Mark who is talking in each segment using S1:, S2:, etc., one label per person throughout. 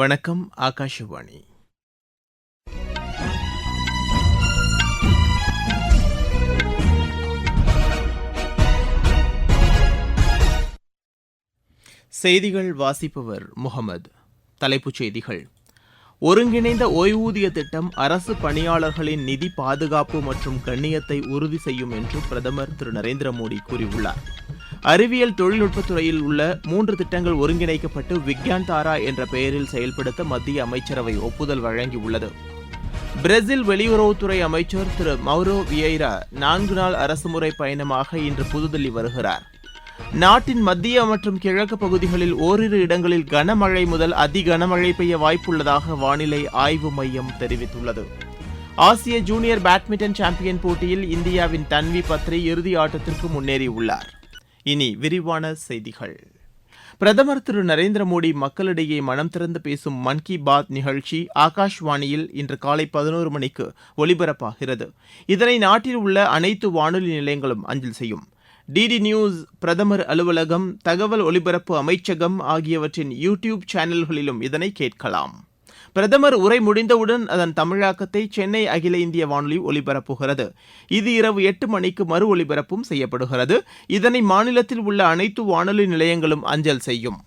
S1: வணக்கம் ஆகாஷவாணி செய்திகள் வாசிப்பவர் முகமது தலைப்புச் செய்திகள் ஒருங்கிணைந்த ஓய்வூதிய திட்டம் அரசு பணியாளர்களின் நிதி பாதுகாப்பு மற்றும் கண்ணியத்தை உறுதி செய்யும் என்று பிரதமர் திரு நரேந்திர மோடி கூறியுள்ளார் அறிவியல் தொழில்நுட்பத் துறையில் உள்ள மூன்று திட்டங்கள் ஒருங்கிணைக்கப்பட்டு விக்யான் தாரா என்ற பெயரில் செயல்படுத்த மத்திய அமைச்சரவை ஒப்புதல் வழங்கியுள்ளது பிரேசில் வெளியுறவுத்துறை அமைச்சர் திரு மௌரோ வியைரா நான்கு நாள் அரசுமுறை பயணமாக இன்று புதுதில்லி வருகிறார் நாட்டின் மத்திய மற்றும் கிழக்கு பகுதிகளில் ஓரிரு இடங்களில் கனமழை முதல் அதி கனமழை பெய்ய வாய்ப்புள்ளதாக வானிலை ஆய்வு மையம் தெரிவித்துள்ளது ஆசிய ஜூனியர் பேட்மிண்டன் சாம்பியன் போட்டியில் இந்தியாவின் தன்வி பத்ரி இறுதி ஆட்டத்திற்கு முன்னேறியுள்ளார் இனி விரிவான செய்திகள் பிரதமர் திரு நரேந்திர மோடி மக்களிடையே மனம் திறந்து பேசும் மன் கி பாத் நிகழ்ச்சி ஆகாஷ்வாணியில் இன்று காலை பதினோரு மணிக்கு ஒலிபரப்பாகிறது இதனை நாட்டில் உள்ள அனைத்து வானொலி நிலையங்களும் அஞ்சல் செய்யும் டிடி நியூஸ் பிரதமர் அலுவலகம் தகவல் ஒலிபரப்பு அமைச்சகம் ஆகியவற்றின் யூடியூப் சேனல்களிலும் இதனை கேட்கலாம் பிரதமர் உரை முடிந்தவுடன் அதன் தமிழாக்கத்தை சென்னை அகில இந்திய வானொலி ஒலிபரப்புகிறது இது இரவு எட்டு மணிக்கு மறு ஒலிபரப்பும் செய்யப்படுகிறது இதனை மாநிலத்தில் உள்ள அனைத்து வானொலி நிலையங்களும் அஞ்சல் செய்யும்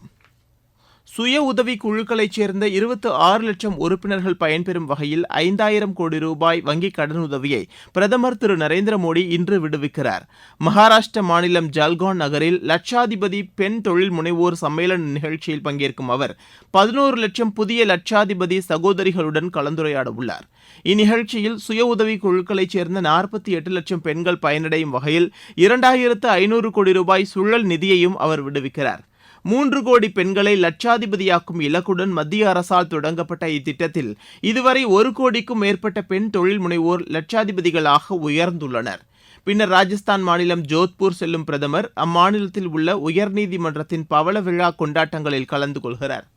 S1: சுய உதவி குழுக்களைச் சேர்ந்த இருபத்து ஆறு லட்சம் உறுப்பினர்கள் பயன்பெறும் வகையில் ஐந்தாயிரம் கோடி ரூபாய் வங்கிக் கடனுதவியை பிரதமர் திரு நரேந்திர மோடி இன்று விடுவிக்கிறார் மகாராஷ்டிர மாநிலம் ஜல்கான் நகரில் லட்சாதிபதி பெண் தொழில் முனைவோர் சம்மேளன நிகழ்ச்சியில் பங்கேற்கும் அவர் பதினோரு லட்சம் புதிய லட்சாதிபதி சகோதரிகளுடன் கலந்துரையாட உள்ளார் இந்நிகழ்ச்சியில் சுய உதவி குழுக்களைச் சேர்ந்த நாற்பத்தி எட்டு லட்சம் பெண்கள் பயனடையும் வகையில் இரண்டாயிரத்து ஐநூறு கோடி ரூபாய் சுழல் நிதியையும் அவர் விடுவிக்கிறார் மூன்று கோடி பெண்களை லட்சாதிபதியாக்கும் இலக்குடன் மத்திய அரசால் தொடங்கப்பட்ட இத்திட்டத்தில் இதுவரை ஒரு கோடிக்கும் மேற்பட்ட பெண் தொழில் முனைவோர் லட்சாதிபதிகளாக உயர்ந்துள்ளனர் பின்னர் ராஜஸ்தான் மாநிலம் ஜோத்பூர் செல்லும் பிரதமர் அம்மாநிலத்தில் உள்ள உயர்நீதிமன்றத்தின் பவள விழா கொண்டாட்டங்களில் கலந்து கொள்கிறார்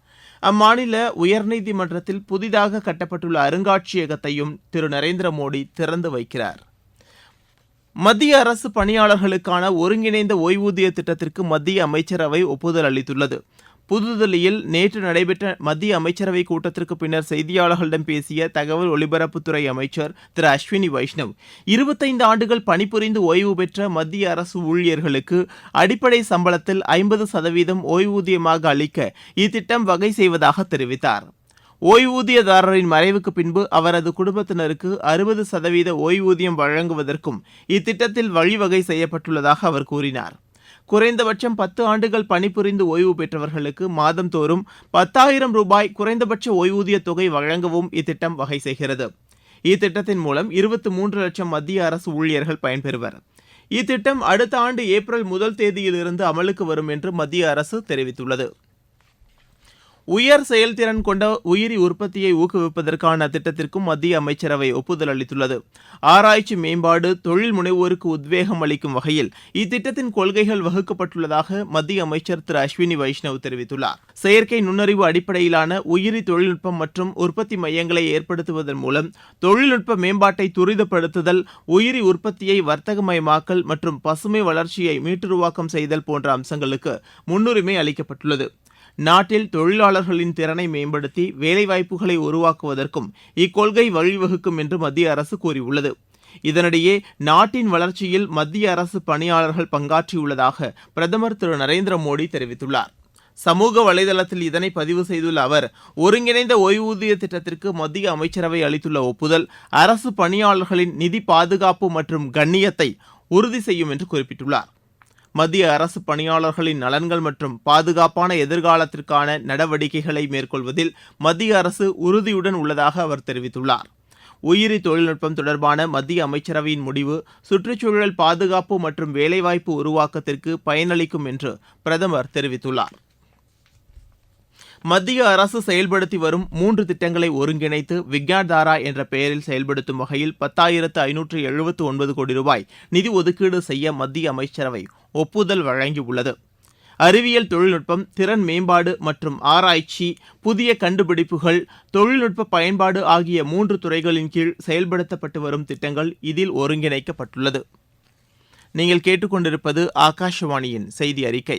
S1: அம்மாநில உயர்நீதிமன்றத்தில் புதிதாக கட்டப்பட்டுள்ள அருங்காட்சியகத்தையும் திரு நரேந்திர மோடி திறந்து வைக்கிறார் மத்திய அரசு பணியாளர்களுக்கான ஒருங்கிணைந்த ஓய்வூதிய திட்டத்திற்கு மத்திய அமைச்சரவை ஒப்புதல் அளித்துள்ளது புதுதில்லியில் நேற்று நடைபெற்ற மத்திய அமைச்சரவை கூட்டத்திற்கு பின்னர் செய்தியாளர்களிடம் பேசிய தகவல் ஒலிபரப்புத்துறை அமைச்சர் திரு அஸ்வினி வைஷ்ணவ் இருபத்தைந்து ஆண்டுகள் பணிபுரிந்து ஓய்வு பெற்ற மத்திய அரசு ஊழியர்களுக்கு அடிப்படை சம்பளத்தில் ஐம்பது சதவீதம் ஓய்வூதியமாக அளிக்க இத்திட்டம் வகை செய்வதாக தெரிவித்தார் ஓய்வூதியதாரரின் மறைவுக்கு பின்பு அவரது குடும்பத்தினருக்கு அறுபது சதவீத ஓய்வூதியம் வழங்குவதற்கும் இத்திட்டத்தில் வழிவகை செய்யப்பட்டுள்ளதாக அவர் கூறினார் குறைந்தபட்சம் பத்து ஆண்டுகள் பணிபுரிந்து ஓய்வு பெற்றவர்களுக்கு மாதந்தோறும் பத்தாயிரம் ரூபாய் குறைந்தபட்ச ஓய்வூதிய தொகை வழங்கவும் இத்திட்டம் வகை செய்கிறது இத்திட்டத்தின் மூலம் இருபத்தி மூன்று லட்சம் மத்திய அரசு ஊழியர்கள் பயன்பெறுவர் இத்திட்டம் அடுத்த ஆண்டு ஏப்ரல் முதல் தேதியிலிருந்து அமலுக்கு வரும் என்று மத்திய அரசு தெரிவித்துள்ளது உயர் செயல்திறன் கொண்ட உயிரி உற்பத்தியை ஊக்குவிப்பதற்கான திட்டத்திற்கும் மத்திய அமைச்சரவை ஒப்புதல் அளித்துள்ளது ஆராய்ச்சி மேம்பாடு தொழில் முனைவோருக்கு உத்வேகம் அளிக்கும் வகையில் இத்திட்டத்தின் கொள்கைகள் வகுக்கப்பட்டுள்ளதாக மத்திய அமைச்சர் திரு அஸ்வினி வைஷ்ணவ் தெரிவித்துள்ளார் செயற்கை நுண்ணறிவு அடிப்படையிலான உயிரி தொழில்நுட்பம் மற்றும் உற்பத்தி மையங்களை ஏற்படுத்துவதன் மூலம் தொழில்நுட்ப மேம்பாட்டை துரிதப்படுத்துதல் உயிரி உற்பத்தியை வர்த்தகமயமாக்கல் மற்றும் பசுமை வளர்ச்சியை மீட்டுருவாக்கம் செய்தல் போன்ற அம்சங்களுக்கு முன்னுரிமை அளிக்கப்பட்டுள்ளது நாட்டில் தொழிலாளர்களின் திறனை மேம்படுத்தி வேலைவாய்ப்புகளை உருவாக்குவதற்கும் இக்கொள்கை வழிவகுக்கும் என்று மத்திய அரசு கூறியுள்ளது இதனிடையே நாட்டின் வளர்ச்சியில் மத்திய அரசு பணியாளர்கள் பங்காற்றியுள்ளதாக பிரதமர் திரு நரேந்திர மோடி தெரிவித்துள்ளார் சமூக வலைதளத்தில் இதனை பதிவு செய்துள்ள அவர் ஒருங்கிணைந்த ஓய்வூதிய திட்டத்திற்கு மத்திய அமைச்சரவை அளித்துள்ள ஒப்புதல் அரசு பணியாளர்களின் நிதி பாதுகாப்பு மற்றும் கண்ணியத்தை உறுதி செய்யும் என்று குறிப்பிட்டுள்ளார் மத்திய அரசு பணியாளர்களின் நலன்கள் மற்றும் பாதுகாப்பான எதிர்காலத்திற்கான நடவடிக்கைகளை மேற்கொள்வதில் மத்திய அரசு உறுதியுடன் உள்ளதாக அவர் தெரிவித்துள்ளார் உயிரி தொழில்நுட்பம் தொடர்பான மத்திய அமைச்சரவையின் முடிவு சுற்றுச்சூழல் பாதுகாப்பு மற்றும் வேலைவாய்ப்பு உருவாக்கத்திற்கு பயனளிக்கும் என்று பிரதமர் தெரிவித்துள்ளார் மத்திய அரசு செயல்படுத்தி வரும் மூன்று திட்டங்களை ஒருங்கிணைத்து தாரா என்ற பெயரில் செயல்படுத்தும் வகையில் பத்தாயிரத்து ஐநூற்று எழுபத்து ஒன்பது கோடி ரூபாய் நிதி ஒதுக்கீடு செய்ய மத்திய அமைச்சரவை ஒப்புதல் வழங்கியுள்ளது அறிவியல் தொழில்நுட்பம் திறன் மேம்பாடு மற்றும் ஆராய்ச்சி புதிய கண்டுபிடிப்புகள் தொழில்நுட்ப பயன்பாடு ஆகிய மூன்று துறைகளின் கீழ் செயல்படுத்தப்பட்டு வரும் திட்டங்கள் இதில் ஒருங்கிணைக்கப்பட்டுள்ளது நீங்கள் கேட்டுக்கொண்டிருப்பது ஆகாஷவாணியின் செய்தி அறிக்கை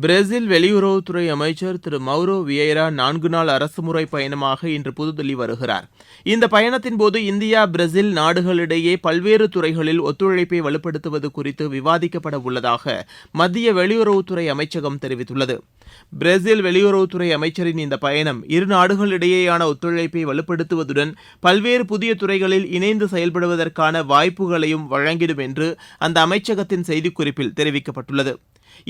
S1: பிரேசில் வெளியுறவுத்துறை அமைச்சர் திரு மௌரோ வியேரா நான்கு நாள் அரசுமுறை பயணமாக இன்று புதுதில்லி வருகிறார் இந்த பயணத்தின் போது இந்தியா பிரேசில் நாடுகளிடையே பல்வேறு துறைகளில் ஒத்துழைப்பை வலுப்படுத்துவது குறித்து விவாதிக்கப்பட உள்ளதாக மத்திய வெளியுறவுத்துறை அமைச்சகம் தெரிவித்துள்ளது பிரேசில் வெளியுறவுத்துறை அமைச்சரின் இந்த பயணம் இரு நாடுகளிடையேயான ஒத்துழைப்பை வலுப்படுத்துவதுடன் பல்வேறு புதிய துறைகளில் இணைந்து செயல்படுவதற்கான வாய்ப்புகளையும் வழங்கிடும் என்று அந்த அமைச்சகத்தின் செய்திக்குறிப்பில் தெரிவிக்கப்பட்டுள்ளது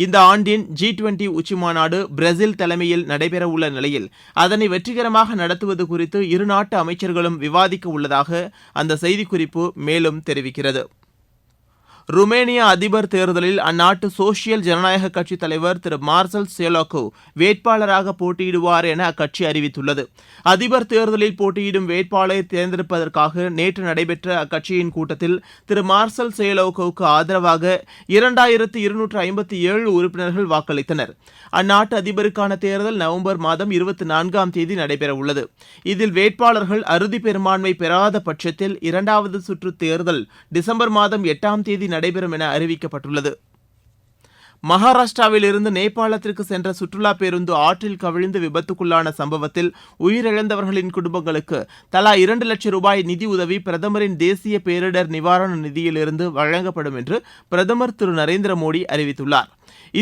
S1: இந்த ஆண்டின் ஜி டுவெண்டி உச்சிமாநாடு பிரேசில் தலைமையில் நடைபெறவுள்ள நிலையில் அதனை வெற்றிகரமாக நடத்துவது குறித்து இரு நாட்டு அமைச்சர்களும் விவாதிக்க உள்ளதாக அந்த செய்திக்குறிப்பு மேலும் தெரிவிக்கிறது ருமேனிய அதிபர் தேர்தலில் அந்நாட்டு சோசியல் ஜனநாயக கட்சி தலைவர் திரு மார்சல் செலோகோ வேட்பாளராக போட்டியிடுவார் என அக்கட்சி அறிவித்துள்ளது அதிபர் தேர்தலில் போட்டியிடும் வேட்பாளரை தேர்ந்தெடுப்பதற்காக நேற்று நடைபெற்ற அக்கட்சியின் கூட்டத்தில் திரு மார்சல் சேலோகோவுக்கு ஆதரவாக இரண்டாயிரத்து இருநூற்று ஐம்பத்தி ஏழு உறுப்பினர்கள் வாக்களித்தனர் அந்நாட்டு அதிபருக்கான தேர்தல் நவம்பர் மாதம் இருபத்தி நான்காம் தேதி நடைபெறவுள்ளது இதில் வேட்பாளர்கள் அறுதி பெரும்பான்மை பெறாத பட்சத்தில் இரண்டாவது சுற்று தேர்தல் டிசம்பர் மாதம் எட்டாம் தேதி நடைபெறும் என அறிவிக்கப்பட்டுள்ளது மகாராஷ்டிராவில் இருந்து நேபாளத்திற்கு சென்ற சுற்றுலா பேருந்து ஆற்றில் கவிழ்ந்து விபத்துக்குள்ளான சம்பவத்தில் உயிரிழந்தவர்களின் குடும்பங்களுக்கு தலா இரண்டு லட்சம் ரூபாய் நிதி உதவி பிரதமரின் தேசிய பேரிடர் நிவாரண நிதியிலிருந்து வழங்கப்படும் என்று பிரதமர் திரு நரேந்திர மோடி அறிவித்துள்ளார்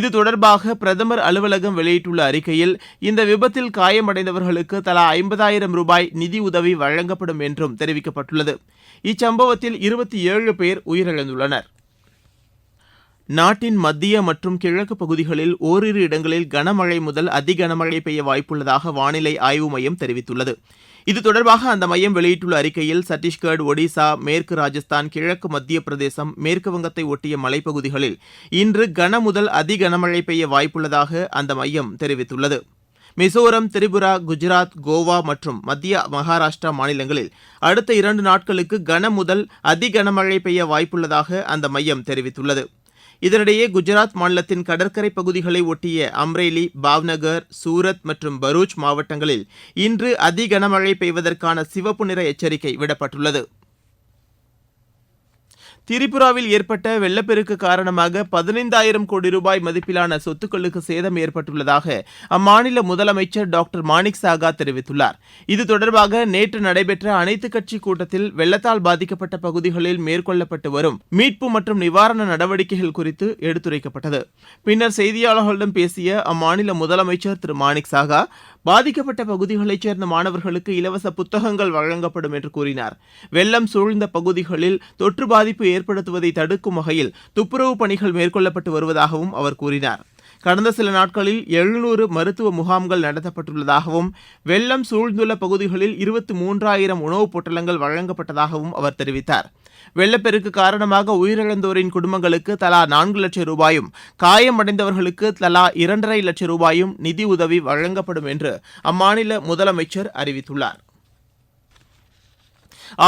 S1: இது தொடர்பாக பிரதமர் அலுவலகம் வெளியிட்டுள்ள அறிக்கையில் இந்த விபத்தில் காயமடைந்தவர்களுக்கு தலா ஐம்பதாயிரம் ரூபாய் நிதி உதவி வழங்கப்படும் என்றும் தெரிவிக்கப்பட்டுள்ளது இச்சம்பவத்தில் இருபத்தி ஏழு பேர் உயிரிழந்துள்ளனர் நாட்டின் மத்திய மற்றும் கிழக்கு பகுதிகளில் ஓரிரு இடங்களில் கனமழை முதல் அதிகனமழை பெய்ய வாய்ப்புள்ளதாக வானிலை ஆய்வு மையம் தெரிவித்துள்ளது இது தொடர்பாக அந்த மையம் வெளியிட்டுள்ள அறிக்கையில் சத்தீஸ்கர் ஒடிசா மேற்கு ராஜஸ்தான் கிழக்கு மத்திய பிரதேசம் மேற்கு வங்கத்தை ஒட்டிய மலைப்பகுதிகளில் இன்று கன முதல் அதிகனமழை பெய்ய வாய்ப்புள்ளதாக அந்த மையம் தெரிவித்துள்ளது மிசோரம் திரிபுரா குஜராத் கோவா மற்றும் மத்திய மகாராஷ்டிரா மாநிலங்களில் அடுத்த இரண்டு நாட்களுக்கு கன முதல் அதிகனமழை பெய்ய வாய்ப்புள்ளதாக அந்த மையம் தெரிவித்துள்ளது இதனிடையே குஜராத் மாநிலத்தின் கடற்கரை பகுதிகளை ஒட்டிய அம்ரேலி பாவ்நகர் சூரத் மற்றும் பரூச் மாவட்டங்களில் இன்று அதி கனமழை பெய்வதற்கான சிவப்பு நிற எச்சரிக்கை விடப்பட்டுள்ளது திரிபுராவில் ஏற்பட்ட வெள்ளப்பெருக்கு காரணமாக பதினைந்தாயிரம் கோடி ரூபாய் மதிப்பிலான சொத்துக்களுக்கு சேதம் ஏற்பட்டுள்ளதாக அம்மாநில முதலமைச்சர் டாக்டர் மாணிக் சாகா தெரிவித்துள்ளார் இது தொடர்பாக நேற்று நடைபெற்ற அனைத்துக் கட்சி கூட்டத்தில் வெள்ளத்தால் பாதிக்கப்பட்ட பகுதிகளில் மேற்கொள்ளப்பட்டு வரும் மீட்பு மற்றும் நிவாரண நடவடிக்கைகள் குறித்து எடுத்துரைக்கப்பட்டது பின்னர் செய்தியாளர்களிடம் பேசிய அம்மாநில முதலமைச்சர் திரு மாணிக் சாகா பாதிக்கப்பட்ட பகுதிகளைச் சேர்ந்த மாணவர்களுக்கு இலவச புத்தகங்கள் வழங்கப்படும் என்று கூறினார் வெள்ளம் சூழ்ந்த பகுதிகளில் தொற்று பாதிப்பு ஏற்படுத்துவதை தடுக்கும் வகையில் துப்புரவு பணிகள் மேற்கொள்ளப்பட்டு வருவதாகவும் அவர் கூறினார் கடந்த சில நாட்களில் எழுநூறு மருத்துவ முகாம்கள் நடத்தப்பட்டுள்ளதாகவும் வெள்ளம் சூழ்ந்துள்ள பகுதிகளில் இருபத்தி மூன்றாயிரம் உணவுப் பொட்டலங்கள் வழங்கப்பட்டதாகவும் அவர் தெரிவித்தார் வெள்ளப்பெருக்கு காரணமாக உயிரிழந்தோரின் குடும்பங்களுக்கு தலா நான்கு லட்சம் ரூபாயும் காயமடைந்தவர்களுக்கு தலா இரண்டரை லட்சம் ரூபாயும் நிதி உதவி வழங்கப்படும் என்று அம்மாநில முதலமைச்சர் அறிவித்துள்ளார்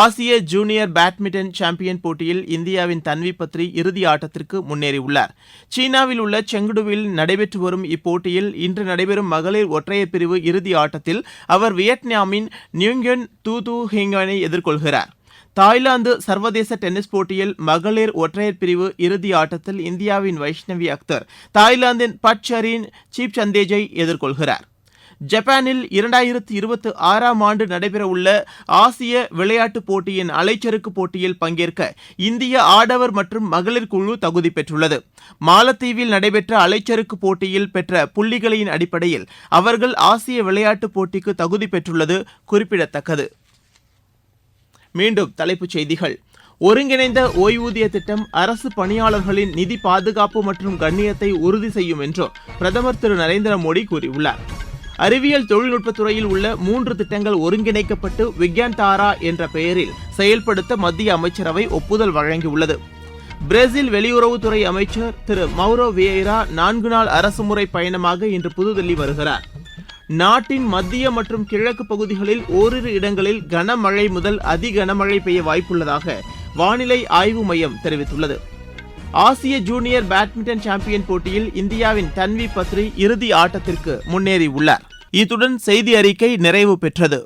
S1: ஆசிய ஜூனியர் பேட்மிண்டன் சாம்பியன் போட்டியில் இந்தியாவின் தன்வி பத்ரி இறுதி ஆட்டத்திற்கு முன்னேறியுள்ளார் சீனாவில் உள்ள செங்குடுவில் நடைபெற்று வரும் இப்போட்டியில் இன்று நடைபெறும் மகளிர் ஒற்றையர் பிரிவு இறுதி ஆட்டத்தில் அவர் வியட்நாமின் நியூங்கன் தூது ஹிங்கனை எதிர்கொள்கிறார் தாய்லாந்து சர்வதேச டென்னிஸ் போட்டியில் மகளிர் ஒற்றையர் பிரிவு இறுதி ஆட்டத்தில் இந்தியாவின் வைஷ்ணவி அக்தர் தாய்லாந்தின் பட்சரின் சீப் சந்தேஜை எதிர்கொள்கிறார் ஜப்பானில் இரண்டாயிரத்தி இருபத்தி ஆறாம் ஆண்டு நடைபெறவுள்ள ஆசிய விளையாட்டுப் போட்டியின் அலைச்சறுக்கு போட்டியில் பங்கேற்க இந்திய ஆடவர் மற்றும் மகளிர் குழு தகுதி பெற்றுள்ளது மாலத்தீவில் நடைபெற்ற அலைச்சறுக்கு போட்டியில் பெற்ற புள்ளிகளின் அடிப்படையில் அவர்கள் ஆசிய விளையாட்டுப் போட்டிக்கு தகுதி பெற்றுள்ளது குறிப்பிடத்தக்கது மீண்டும் தலைப்புச் செய்திகள் ஒருங்கிணைந்த ஓய்வூதிய திட்டம் அரசு பணியாளர்களின் நிதி பாதுகாப்பு மற்றும் கண்ணியத்தை உறுதி செய்யும் என்றும் பிரதமர் திரு நரேந்திர மோடி கூறியுள்ளார் அறிவியல் துறையில் உள்ள மூன்று திட்டங்கள் ஒருங்கிணைக்கப்பட்டு விக்யான் தாரா என்ற பெயரில் செயல்படுத்த மத்திய அமைச்சரவை ஒப்புதல் வழங்கியுள்ளது பிரேசில் வெளியுறவுத்துறை அமைச்சர் திரு மௌரோ வியேரா நான்கு நாள் அரசுமுறை பயணமாக இன்று புதுதில்லி வருகிறார் நாட்டின் மத்திய மற்றும் கிழக்கு பகுதிகளில் ஓரிரு இடங்களில் கனமழை முதல் அதி கனமழை பெய்ய வாய்ப்புள்ளதாக வானிலை ஆய்வு மையம் தெரிவித்துள்ளது ஆசிய ஜூனியர் பேட்மிண்டன் சாம்பியன் போட்டியில் இந்தியாவின் தன்வி பத்ரி இறுதி ஆட்டத்திற்கு முன்னேறியுள்ளார் இத்துடன் செய்தி அறிக்கை நிறைவு பெற்றது